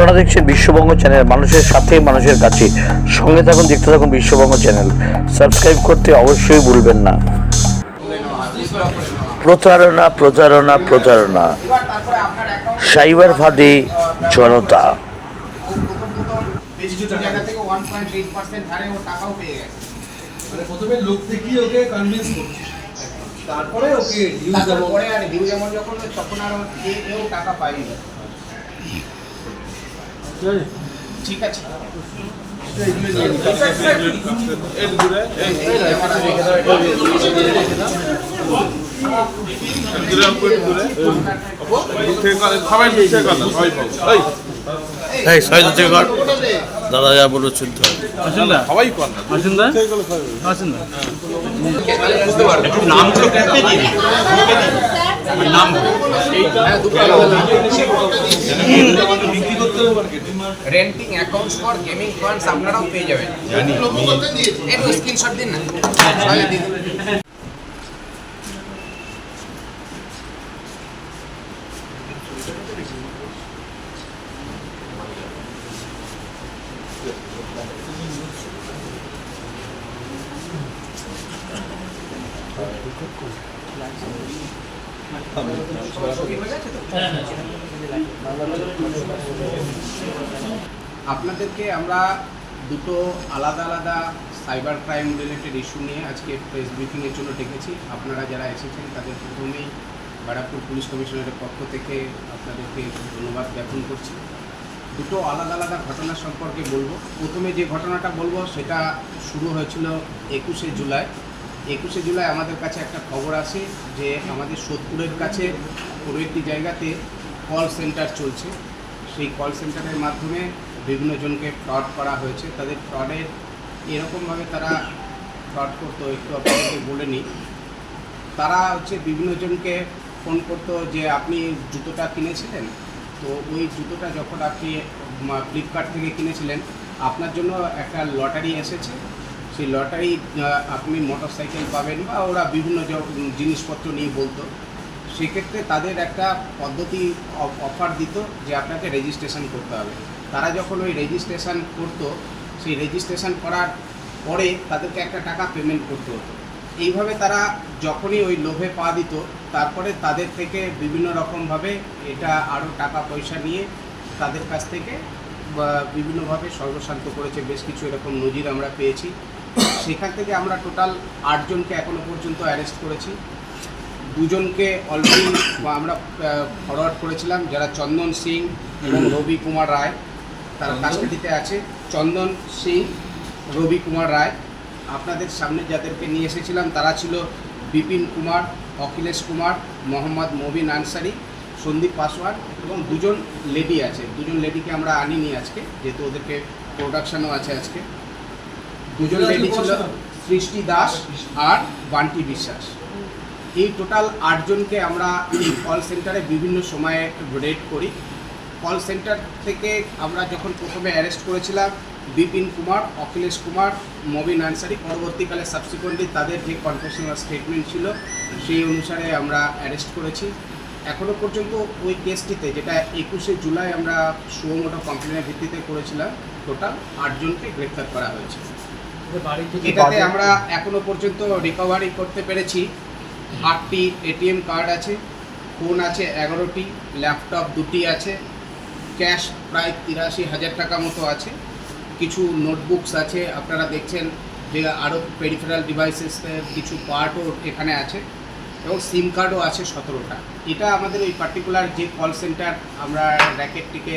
আপনারা দেখছেন বিশ্ববঙ্গ চ্যানেল মানুষের সাথে মানুষের কাছে। সঙ্গে থাকুন দেখতে থাকুন বিশ্ববঙ্গ চ্যানেল। সাবস্ক্রাইব করতে অবশ্যই ভুলবেন না। প্রতারণা প্রতারণা প্রতারণা। সাইবার ফাঁদে জনতা। মানে প্রথমে লোক দেখিয়ে ওকে কনভিন্স করছে। তারপরে ওকে ডিউ দেবো পরে আর ভিউ যেমন যখন তখন আর এ- টাকা পায়নি। ঠিক আছে এই সাইজ কর দাদা যা বলো শুনতে renting accounts for gaming funds আপনারাও পেয়ে যাবেন। একটু স্ক্রিনশট দিন না। আপনাদেরকে আমরা দুটো আলাদা আলাদা সাইবার ক্রাইম রিলেটেড ইস্যু নিয়ে আজকে প্রেস ব্রিফিংয়ের জন্য ডেকেছি। আপনারা যারা এসেছেন, তাদের প্রথমেই ব্যারাকপুর পুলিশ কমিশনারের পক্ষ থেকে আপনাদেরকে ধন্যবাদ জ্ঞাপন করছি। দুটো আলাদা আলাদা ঘটনা সম্পর্কে বলব। প্রথমে যে ঘটনাটা বলব, সেটা শুরু হয়েছিল একুশে জুলাই। একুশে জুলাই আমাদের কাছে একটা খবর আছে যে আমাদের সোদপুরের কাছে কোনো একটি জায়গাতে কল সেন্টার চলছে। সেই কল সেন্টারের মাধ্যমে বিভিন্ন জনকে ফ্রড করা হয়েছে। তাদের ফ্রডের এরকমভাবে তারা ফ্রড করতো, একটু আপনাদেরকে বলে নিই। তারা হচ্ছে বিভিন্ন জনকে ফোন করতো যে, আপনি জুতোটা কিনেছিলেন? তো ওই জুতোটা যখন আপনি ফ্লিপকার্ট থেকে কিনেছিলেন, আপনার জন্য একটা লটারি এসেছে। সেই লটারি আপনি মোটর সাইকেল পাবেন বা ওরা বিভিন্ন জিনিসপত্র নিয়ে বলতো। সেক্ষেত্রে তাদের একটা পদ্ধতি অফার দিত যে, আপনাকে রেজিস্ট্রেশন করতে হবে। তারা যখন ওই রেজিস্ট্রেশন করতো, সেই রেজিস্ট্রেশন করার পরে তাদেরকে একটা টাকা পেমেন্ট করতে হতো। এইভাবে তারা যখনই ওই লোভে পা দিত, তারপরে তাদের থেকে বিভিন্ন রকমভাবে এটা আরও টাকা পয়সা নিয়ে তাদের কাছ থেকে বিভিন্নভাবে সর্বশান্ত করেছে। বেশ কিছু এরকম নজির আমরা পেয়েছি। সেখান থেকে আমরা টোটাল আটজনকে এখনও পর্যন্ত অ্যারেস্ট করেছি। দুজনকে অলরেডি আমরা ফরওয়ার্ড করেছিলাম, যারা চন্দন সিং এবং রবি কুমার রায়। তারা কাস্টাডিতে আছে চন্দন সিং রবি কুমার রায়। আপনাদের সামনে যাদেরকে নিয়ে এসেছিলাম তারা ছিল বিপিন কুমার অখিলেশ কুমার মোহাম্মদ মবিন আনসারি সন্দীপ পাসওয়ান এবং দুজন লেডি আছে। দুজন লেডিকে আমরা আনিনি আজকে যেহেতু ওদেরকে প্রোডাকশনও আছে আজকে। দুজন লেডি ছিল সৃষ্টি দাস আর বান্টি বিশ্বাস। এই টোটাল আটজনকে আমরা কল সেন্টারে বিভিন্ন সময়ে রেড করি। কল সেন্টার থেকে আমরা যখন প্রথমে অ্যারেস্ট করেছিলাম, বিপিন কুমার, অখিলেশ কুমার মবিন আনসারি পরবর্তীকালে সাবসিকুয়েন্টলি তাদের যে কনফেশনাল স্টেটমেন্ট ছিল, সেই অনুসারে আমরা অ্যারেস্ট করেছি। এখনও পর্যন্ত ওই কেসটিতে যেটা একুশে জুলাই আমরা সুমোটো কমপ্লেনের ভিত্তিতে করেছিলাম টোটাল আটজনকে গ্রেপ্তার করা হয়েছে। এটাতে আমরা এখনও পর্যন্ত রিকভারি করতে পেরেছি। আটটি এটিএম কার্ড আছে ফোন আছে, এগারোটি ল্যাপটপ দুটি আছে ক্যাশ প্রায় তিরাশি হাজার টাকা মতো আছে। কিছু নোটবুকস আছে আপনারা দেখছেন যে আরও পেরিফেরাল ডিভাইসেসের কিছু পার্টও এখানে আছে এবং সিম কার্ডও আছে সতেরোটা। এটা আমাদের ওই পার্টিকুলার যে কল সেন্টার আমরা র্যাকেটটিকে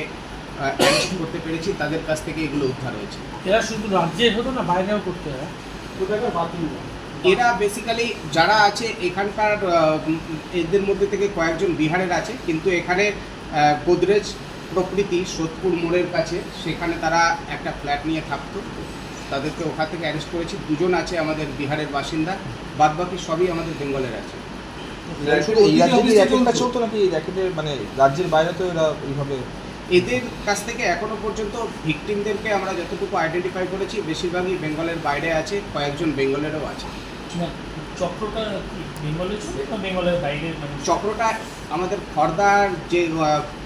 অ্যারেস্ট করতে পেরেছি তাদের কাছ থেকে এগুলো উদ্ধার হয়েছে। এরা শুধু রাজ্যে হতো না বাইরেও করতে হয় এরা বেসিক্যালি যারা আছে এখানকার এদের মধ্যে থেকে কয়েকজন বিহারের আছে কিন্তু এখানে গোদরেজ প্রকৃতি সোদপুর মোড়ের কাছে সেখানে তারা একটা ফ্ল্যাট নিয়ে থাকতো। তাদেরকে ওখান থেকে অ্যারেস্ট করেছি। দুজন আছে আমাদের বিহারের বাসিন্দা। বাদবাকি সবই আমাদের বেঙ্গলের আছে। চলতো নাকি? মানে রাজ্যের বাইরে তো এরা এইভাবে এদের কাছ থেকে এখনও পর্যন্ত ভিকটিমদেরকে আমরা যতটুকু আইডেন্টিফাই করেছি বেশিরভাগই বেঙ্গলের বাইরে আছে কয়েকজন বেঙ্গলেরও আছে। চক্রটা বেঙ্গলের বাইরে? চক্রটা আমাদের খর্দার যে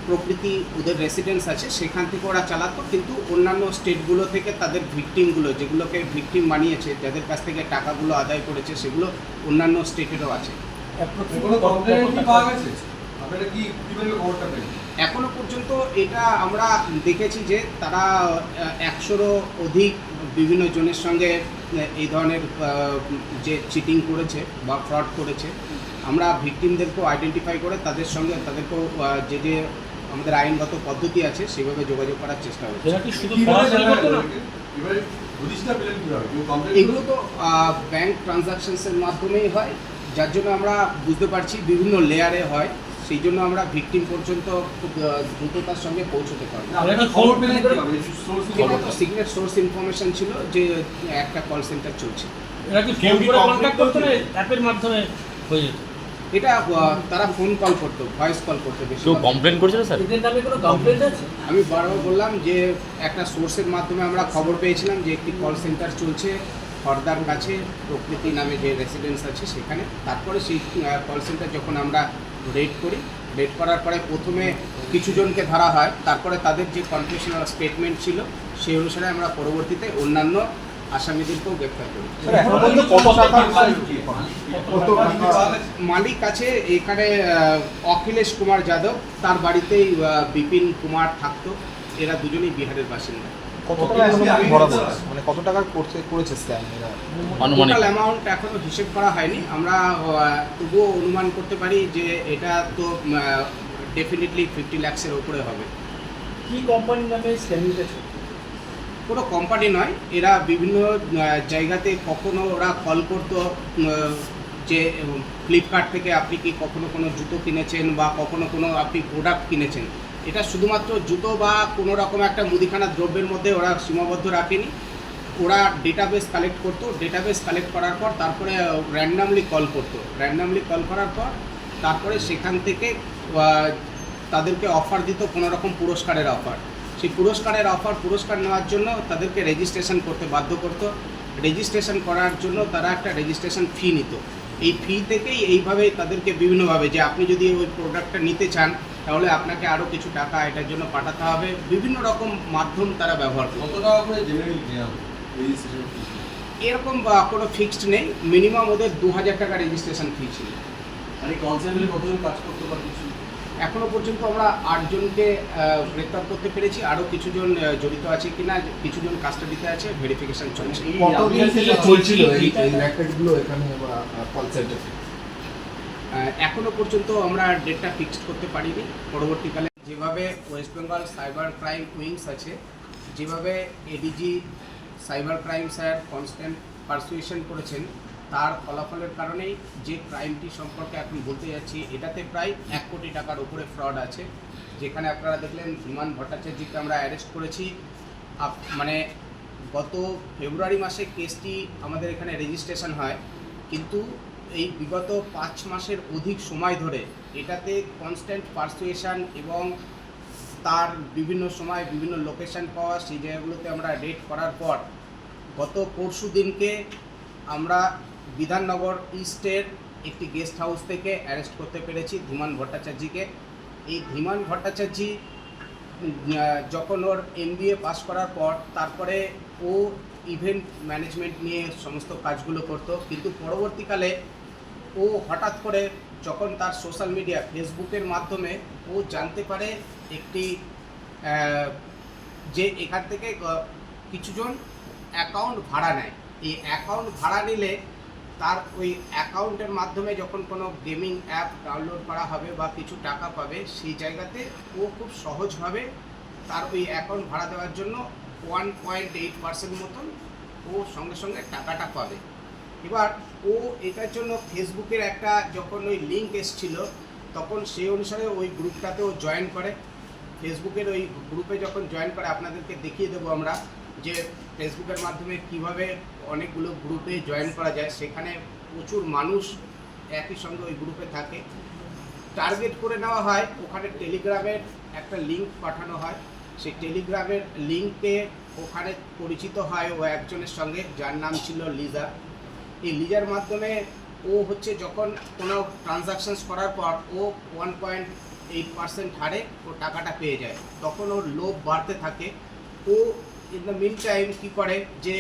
প্রকৃতি ওদের রেসিডেন্স আছে সেখান থেকে ওরা চালাতো কিন্তু অন্যান্য স্টেটগুলো থেকে তাদের ভিকটিমগুলো যেগুলোকে ভিকটিম বানিয়েছে যাদের কাছ থেকে টাকাগুলো আদায় করেছে সেগুলো অন্যান্য স্টেটেরও আছে। কোনো কমপ্লেন কি পাওয়া গেছে? আপনারা কি কীভাবে খবরটা পেলেন? এখনও পর্যন্ত এটা আমরা দেখেছি যে তারা একশোরও অধিক বিভিন্ন জনের সঙ্গে এই ধরনের যে চিটিং করেছে বা ফ্রড করেছে আমরা ভিকটিমদেরকেও আইডেন্টিফাই করে তাদের সঙ্গে তাদেরকেও যে যে আমাদের আইনগত পদ্ধতি আছে সেভাবে যোগাযোগ করার চেষ্টা হচ্ছে এগুলো তো ব্যাংক ট্রানজাকশনসের মাধ্যমেই হয় যার জন্য আমরা বুঝতে পারছি বিভিন্ন লেয়ারে হয় সেই জন্য আমরা ভিকটিম পর্যন্ত খুব দ্রুততার সঙ্গে পৌঁছতে সোর্স সিগনেট সোর্স ইনফরমেশন ছিল যে একটা কল সেন্টার চলছে। এরা কি কেউ ফোন কি করে complaint কন্ট্যাক্ট করতো অ্যাপের মাধ্যমে হয়ে যেত? এটা তারা ফোন কল করতো ভয়েস কল করতো বেশি কেউ কমপ্লেন করেছিল স্যার এদের নামে কোনো কমপ্লেন্ট আছে? আমি বারবার বললাম যে একটা সোর্সের মাধ্যমে আমরা খবর পেয়েছিলাম যে একটি কল সেন্টার চলছে হরদার কাছে প্রকৃতি নামে যে রেসিডেন্স আছে সেখানে। তারপরে সেই কল সেন্টার যখন আমরা রেড করি রেড করার পরে প্রথমে কিছু জনকে ধরা হয় তারপরে তাদের যে কনফেশনাল স্টেটমেন্ট ছিল সেই অনুসারে আমরা পরবর্তীতে অন্যান্য আসামিদেরকেও গ্রেপ্তার করি স্যার এখনও পর্যন্ত কত টাকা কত টাকা পাওয়া গেছে মালিক আছে এখানে অখিলেশ কুমার যাদব তার বাড়িতেই বিপিন কুমার থাকতো। এরা দুজনেই বিহারের বাসিন্দা। কত টাকা মানে কত টাকা করতে করেছে স্ক্যাম আনুমানিক। টোটাল অ্যামাউন্ট এখনও হিসেব করা হয়নি। আমরা আহ, তবুও অনুমান করতে পারি যে এটা তো ডেফিনেটলি ফিফটি ল্যাক্সের ওপরে হবে। কি কোম্পানির নামে স্ক্যামিংটা কোনো কোম্পানি নয়, এরা বিভিন্ন জায়গাতে কখনো ওরা কল করতো যে ফ্লিপকার্ট থেকে আপনি কি কখনো কোনো জুতো কিনেছেন বা কখনো কোনো আপনি প্রোডাক্ট কিনেছেন। এটা শুধুমাত্র জুতো বা কোনো রকম একটা মুদিখানা দ্রব্যের মধ্যে ওরা সীমাবদ্ধ রাখেনি। ওরা ডেটাবেস কালেক্ট করতো ডেটাবেস কালেক্ট করার পর তারপরে র্যান্ডামলি কল করতো। র্যান্ডামলি কল করার পর তারপরে সেখান থেকে তাদেরকে অফার দিত কোনো রকম পুরস্কারের অফার সেই পুরস্কারের অফার পুরস্কার নেওয়ার জন্য তাদেরকে রেজিস্ট্রেশন করতে বাধ্য করতো। রেজিস্ট্রেশন করার জন্য তারা একটা রেজিস্ট্রেশন ফি নিত। এই ফি থেকেই এইভাবে তাদেরকে বিভিন্নভাবে যে আপনি যদি ওই প্রোডাক্টটা নিতে চান তাহলে আপনাকে আরও কিছু টাকা এটার জন্য পাঠাতে হবে। বিভিন্ন রকম মাধ্যম তারা ব্যবহার করত। কত টাকা করে এরকম বা কোনো ফিক্সড নেই। মিনিমাম ওদের দু হাজার টাকা রেজিস্ট্রেশন ফি ছিল। আর এই কল সেন্টারে কতজন কাজ করতে পারে কিছু? এখনও পর্যন্ত আমরা আটজনকে গ্রেপ্তার করতে পেরেছি। আরও কিছুজন জড়িত আছে কিনা কিছুজন কাস্টাডিতে আছে ভেরিফিকেশন চলছে। চলছিল এই এই র্যাকেটগুলো এখানে কল সেন্টারে এখনও পর্যন্ত আমরা ডেটটা ফিক্সড করতে পারিনি। পরবর্তীকালে যেভাবে West Bengal cyber crime wings আছে যেভাবে ADG cyber crime sir constant persuasion করেছেন তার ফলাফলের কারণেই যে ক্রাইমটি সম্পর্কে এখন বলতে যাচ্ছি, এটাতে প্রায় এক কোটি টাকার উপরে ফ্রড আছে। যেখানে আপনারা দেখলেন বিমান ভট্টাচার্যকে আমরা অ্যারেস্ট করেছি। মানে গত ফেব্রুয়ারি মাসে কেসটি আমাদের এখানে রেজিস্ট্রেশন হয়। কিন্তু এই বিগত পাঁচ মাসের অধিক সময় ধরে এটাতে কনস্ট্যান্ট পারসুয়েশন এবং তার বিভিন্ন সময় বিভিন্ন লোকেশন পাওয়া, সেই জায়গাগুলোতে আমরা রেড করার পর গত পরশু দিনকে আমরা বিধাননগর ইস্টের একটি গেস্ট হাউস থেকে অ্যারেস্ট করতে পেরেছি ধীমান ভট্টাচার্যকে। এই ধীমান ভট্টাচার্য যখন ওর এমবিএ পাশ করার পর তারপরে ও ইভেন্ট ম্যানেজমেন্ট নিয়ে সমস্ত কাজগুলো করতো। কিন্তু পরবর্তীকালে ও হঠাৎ করে যখন তার সোশ্যাল মিডিয়া ফেসবুকের মাধ্যমে ও জানতে পারে একটি যে এখান থেকে কিছুজন অ্যাকাউন্ট ভাড়া নেয়। এই অ্যাকাউন্ট ভাড়া নিলে তার ওই অ্যাকাউন্টের মাধ্যমে যখন কোনো গেমিং অ্যাপ ডাউনলোড করা হবে বা কিছু টাকা পাবে, সেই জায়গাতে ও খুব সহজভাবে তার ওই অ্যাকাউন্ট ভাড়া দেওয়ার জন্য ওয়ান পয়েন্ট এইট পার্সেন্ট মতন ও সঙ্গে সঙ্গে টাকাটা পাবে। এবার ও এটার জন্য ফেসবুকের একটা যখন ওই লিঙ্ক এসছিল, তখন সেই অনুসারে ওই গ্রুপটাতেও জয়েন করে। ফেসবুকের ওই গ্রুপে যখন জয়েন করে, আপনাদেরকে দেখিয়ে দেবো আমরা যে ফেসবুকের মাধ্যমে কীভাবে অনেকগুলো গ্রুপে জয়েন করা যায়। সেখানে প্রচুর মানুষ একই সঙ্গে ওই গ্রুপে থাকে। টার্গেট করে নেওয়া হয়, ওখানে টেলিগ্রামের একটা লিঙ্ক পাঠানো হয়। সেই টেলিগ্রামের লিঙ্কে ওখানে পরিচিত হয় ও একজনের সঙ্গে, যার নাম ছিল লিজা। এই লিজার মাধ্যমে ও হচ্ছে যখন কোনো ট্রানজাকশনস করার পর ও ওয়ান পয়েন্ট এইট পার্সেন্ট হারে ও টাকাটা পেয়ে যায়। তখন ওর লোভ বাড়তে থাকে। ও ইন দ্য মিন টাইম কী করে যে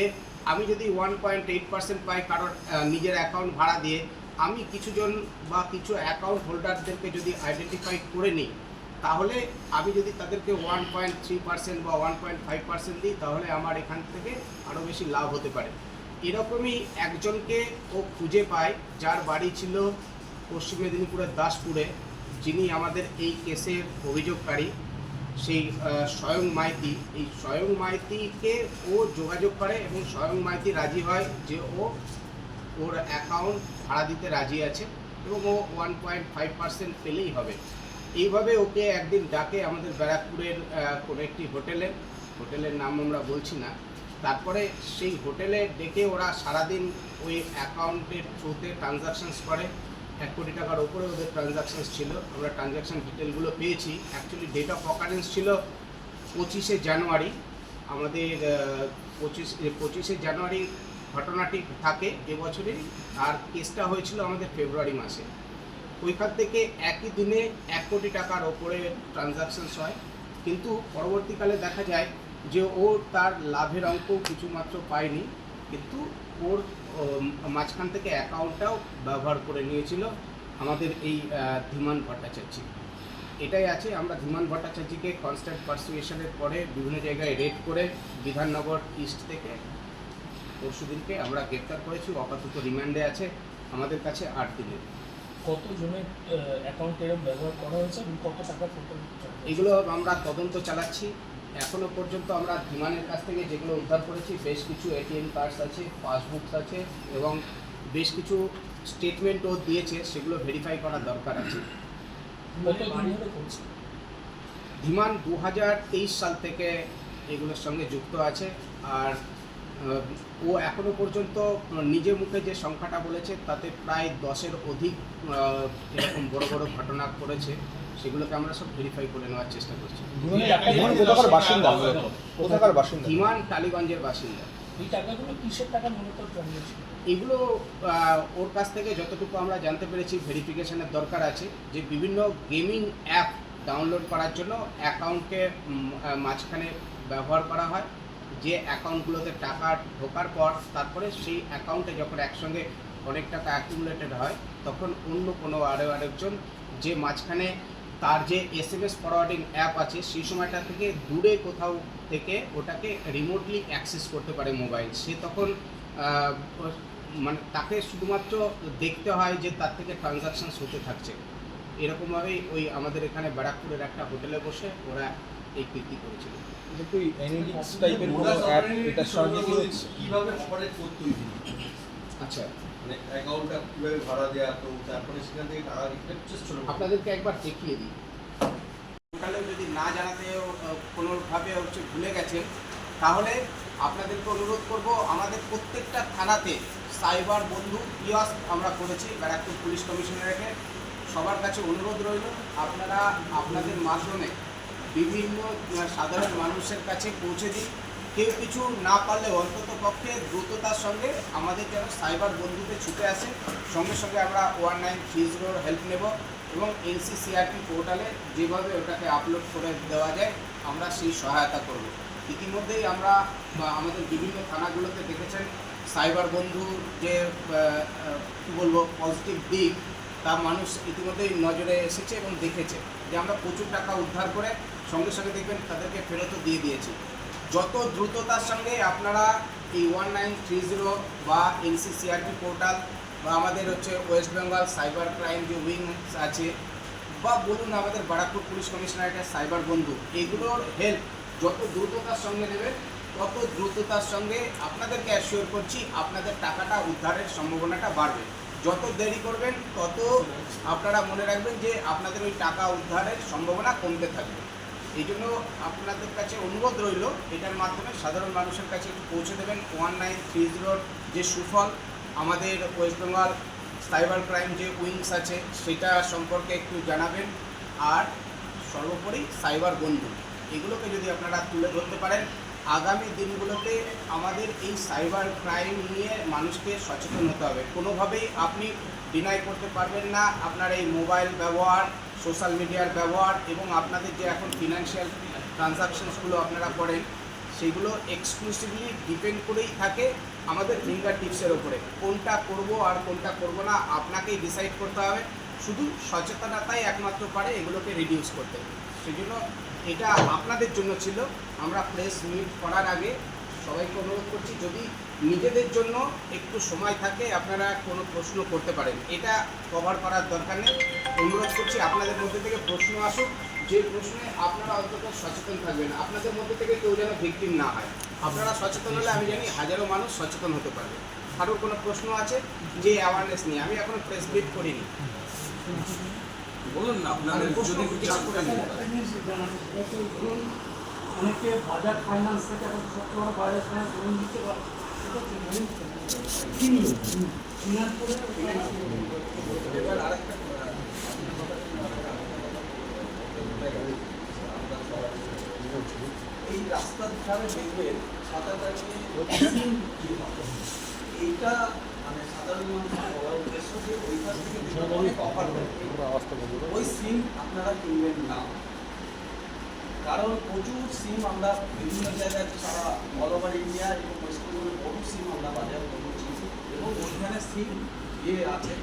আমি যদি ওয়ান পয়েন্ট এইট পার্সেন্ট পাই কারোর নিজের অ্যাকাউন্ট ভাড়া দিয়ে, আমি কিছুজন বা কিছু অ্যাকাউন্ট হোল্ডারদেরকে যদি আইডেন্টিফাই করে নিই, তাহলে আমি যদি তাদেরকে ওয়ান পয়েন্ট থ্রি পার্সেন্ট বা ওয়ান পয়েন্ট ফাইভ পার্সেন্ট দিই, তাহলে আমার এখান থেকে আরও বেশি লাভ হতে পারে। এরকমই একজনকে ও খুঁজে পায়, যার বাড়ি ছিল পশ্চিম মেদিনীপুরের দাসপুরে, যিনি আমাদের এই কেসের অভিযোগকারী। সেই স্বয়ং মাইতি। এই স্বয়ং মাইতিকে ও যোগাযোগ করে এবং স্বয়ং মাইতি রাজি হয় যে ও ওর অ্যাকাউন্ট ভাড়া দিতে রাজি আছে এবং ও ওয়ান পয়েন্ট ফাইভ পার্সেন্ট পেলেই হবে। এইভাবে ওকে একদিন ডাকে আমাদের ব্যারাকপুরের কোনো একটি হোটেলে। হোটেলের নাম আমরা বলছি না। তারপরে সেই হোটেলে ডেকে ওরা সারাদিন ওই অ্যাকাউন্টের থ্রুতে ট্রানজাকশানস করে। এক কোটি টাকার ওপরে ওদের ট্রানজাকশনস ছিল। আমরা ট্রানজাকশন ডিটেলগুলো পেয়েছি। অ্যাকচুয়ালি ডেট অফ অকারেন্স ছিল পঁচিশে জানুয়ারি। আমাদের পঁচিশ পঁচিশে জানুয়ারি ঘটনাটি থাকে এবছরেই আর কেসটা হয়েছিল আমাদের ফেব্রুয়ারি মাসে। ওইখান থেকে একই দিনে এক কোটি টাকার ওপরে ট্রানজাকশনস হয়। কিন্তু পরবর্তীকালে দেখা যায় যে ও তার লাভের অঙ্ক কিছুমাত্র পায়নি। কিন্তু ওর মাঝখান থেকে অ্যাকাউন্টটাও ব্যবহার করে নিয়েছিল আমাদের এই ধীমান ভট্টাচার্য। এটাই আছে আমরা ধীমান ভট্টাচার্যকে কনস্ট্যান্ট পারসুয়েশনের পরে বিভিন্ন জায়গায় রেড করে বিধাননগর ইস্ট থেকে পরশুদিনকে আমরা গ্রেপ্তার করেছি আপাতত রিমান্ডে আছে আমাদের কাছে আট দিনের। কত জনের অ্যাকাউন্ট এরকম ব্যবহার করা হয়েছে এবং কত টাকা এগুলো আমরা তদন্ত চালাচ্ছি এখনও পর্যন্ত আমরা ধীমানের কাছ থেকে যেগুলো উদ্ধার করেছি, বেশ কিছু এটিএম কার্ডস আছে, পাসবুকস আছে এবং বেশ কিছু স্টেটমেন্টও দিয়েছে, সেগুলো ভেরিফাই করার দরকার আছে। ধীমান দু সাল থেকে এগুলোর সঙ্গে যুক্ত আছে আর ও এখনও পর্যন্ত নিজের মুখে যে সংখ্যাটা বলেছে, তাতে প্রায় দশের অধিক এরকম বড় বড় ঘটনা করেছে সেগুলোকে আমরা সব ভেরিফাই করে নেওয়ার চেষ্টা করছি। ধীমান কোথাকার বাসিন্দা? কোথাকার বাসিন্দা? ধীমান টালিগঞ্জের বাসিন্দা। এই টাকাগুলো কিসের টাকা মূলত ট্রানজাকশন এগুলো ওর কাছ থেকে যতটুকু আমরা জানতে পেরেছি ভেরিফিকেশনের দরকার আছে যে বিভিন্ন গেমিং অ্যাপ ডাউনলোড করার জন্য অ্যাকাউন্টকে মাঝখানে ব্যবহার করা হয়। যে অ্যাকাউন্টগুলোতে টাকা ঢোকার পর তারপরে সেই অ্যাকাউন্টে যখন একসঙ্গে অনেক টাকা অ্যাকুমুলেটেড হয় তখন অন্য কোনো আরও আরেকজন যে মাঝখানে তার যে S M S forwarding app আছে সেই সময়টা থেকে দূরে কোথাও থেকে ওটাকে রিমোটলি অ্যাক্সেস করতে পারে মোবাইল সে তখন মানে তাকে শুধুমাত্র দেখতে হয় যে তার থেকে ট্রানজাকশনস হতে থাকছে। এরকমভাবেই ওই আমাদের এখানে ব্যারাকপুরের একটা হোটেলে বসে ওরা এই কীর্তি করেছিল। একটু অ্যানালিটিক্স টাইপের কোনো অ্যাপ এটার সঙ্গে কীভাবে অপারেট করতে আচ্ছা মানে অ্যাকাউন্টটা কীভাবে ভাড়া দেওয়া তো তারপরে সেখান থেকে টাকা রিফ্লেক্ট চেষ্টা আপনাদেরকে একবার দেখিয়ে দিই। টোটালেও যদি না জানাতে কোনোভাবে হচ্ছে ভুলে গেছেন তাহলে আপনাদেরকে অনুরোধ করব আমাদের প্রত্যেকটা থানাতে সাইবার বন্ধু কিয়স্ক আমরা করেছি ব্যারাকপুর পুলিশ কমিশনারেটে সবার কাছে অনুরোধ রইল আপনারা আপনাদের মাধ্যমে বিভিন্ন সাধারণ মানুষের কাছে পৌঁছে দিন। কেউ কিছু না পারলে অন্তত পক্ষে দ্রুততার সঙ্গে আমাদের যেন সাইবার বন্ধুতে ছুটে আসে, সঙ্গে সঙ্গে আমরা ওয়ান নাইন থ্রি জিরোর হেল্প নেব এবং এনসিসিআরটি পোর্টালে যেভাবে ওটাকে আপলোড করে দেওয়া যায়, আমরা সেই সহায়তা করব। ইতিমধ্যেই আমরা আমাদের বিভিন্ন থানাগুলোতে দেখেছেন সাইবার বন্ধু যে কী বলব পজিটিভ দিক, তা মানুষ ইতিমধ্যেই নজরে এসেছে এবং দেখেছে যে আমরা প্রচুর টাকা উদ্ধার করে সঙ্গে সঙ্গে দেখবেন তাদেরকে ফেরতও দিয়ে দিয়েছি। যত দ্রুততার সঙ্গে আপনারা এই ওয়ান নাইন থ্রি জিরো বা এনসিসিআরপি পোর্টাল বা আমাদের হচ্ছে ওয়েস্ট বেঙ্গল সাইবার ক্রাইম যে উইং আছে, বা বলুন আমাদের বারাকপুর পুলিশ কমিশনারেটের সাইবার বন্ধু, এগুলোর হেল্প যত দ্রুততার সঙ্গে নেবেন, তত দ্রুততার সঙ্গে আপনাদেরকে অ্যাসিওর করছি আপনাদের টাকাটা উদ্ধারের সম্ভাবনাটা বাড়বে। যত দেরি করবেন, তত আপনারা মনে রাখবেন যে আপনাদের ওই টাকা উদ্ধারের সম্ভাবনা কমতে থাকবে। এই জন্য আপনাদের কাছে অনুরোধ রইল, এটার মাধ্যমে সাধারণ মানুষের কাছে একটু পৌঁছে দেবেন। ওয়ান নাইন থ্রি জিরোর যে সুফল, আমাদের ওয়েস্ট বেঙ্গল সাইবার ক্রাইম যে উইংস আছে, সেটা সম্পর্কে একটু জানাবেন। আর সর্বোপরি সাইবার বন্ধু এগুলোকে যদি আপনারা তুলে ধরতে পারেন আগামী দিনগুলোতে আমাদের এই সাইবার ক্রাইম নিয়ে মানুষকে সচেতন হতে হবে। কোনোভাবেই আপনি ডিনাই করতে পারবেন না। আপনার এই মোবাইল ব্যবহার সোশ্যাল মিডিয়ার ব্যবহার এবং আপনাদের যে এখন ফিনান্সিয়াল ট্রানজাকশনসগুলো আপনারা করেন, সেগুলো এক্সক্লুসিভলি ডিপেন্ড করেই থাকে আমাদের ফিঙ্গার টিপসের ওপরে কোনটা করব আর কোনটা করব না, আপনাকেই ডিসাইড করতে হবে। শুধু সচেতনতাই একমাত্র পারে এগুলোকে রিডিউস করতে। সেই জন্য এটা আপনাদের জন্য ছিল। আমরা প্রেস মিট করার আগে সবাইকে অনুরোধ করছি, যদি নিজেদের জন্য একটু সময় থাকে, আপনারা কোনো প্রশ্ন করতে পারেন। এটা কভার করার দরকার নেই। অনুরোধ করছি, আপনাদের মধ্যে থেকে প্রশ্ন আসুক। যে প্রশ্নে আপনারা অন্তত সচেতন থাকবেন, আপনাদের মধ্যে থেকে কেউ যেন ভিকটিম না হয়। আপনারা সচেতন হলে আমি জানি হাজারো মানুষ সচেতন হতে পারবে। আরও কোনো প্রশ্ন আছে? যে অ্যাওয়ারনেস নিয়ে আমি এখনও প্রেস মিট করিনি। বলুন না আপনাদের যদি অনেকে বাজার ফাইন্যান্স থেকে এখন সবচেয়ে বড় বাজার ফাইন্যান্স লোন দিতে পারে এবার আরেকটা এই রাস্তার ধারে দেখবেন দাঁড়িয়ে এইটা ওই সিম আপনারা কিনবেন না। কারণ প্রচুর সিম আমরা বিভিন্ন জায়গায় সারা অল ওভার ইন্ডিয়া এবং ওয়েস্ট বেঙ্গলের বহু সিম আমরা বাজার করছি এবং ওইখানে সিম যে আছে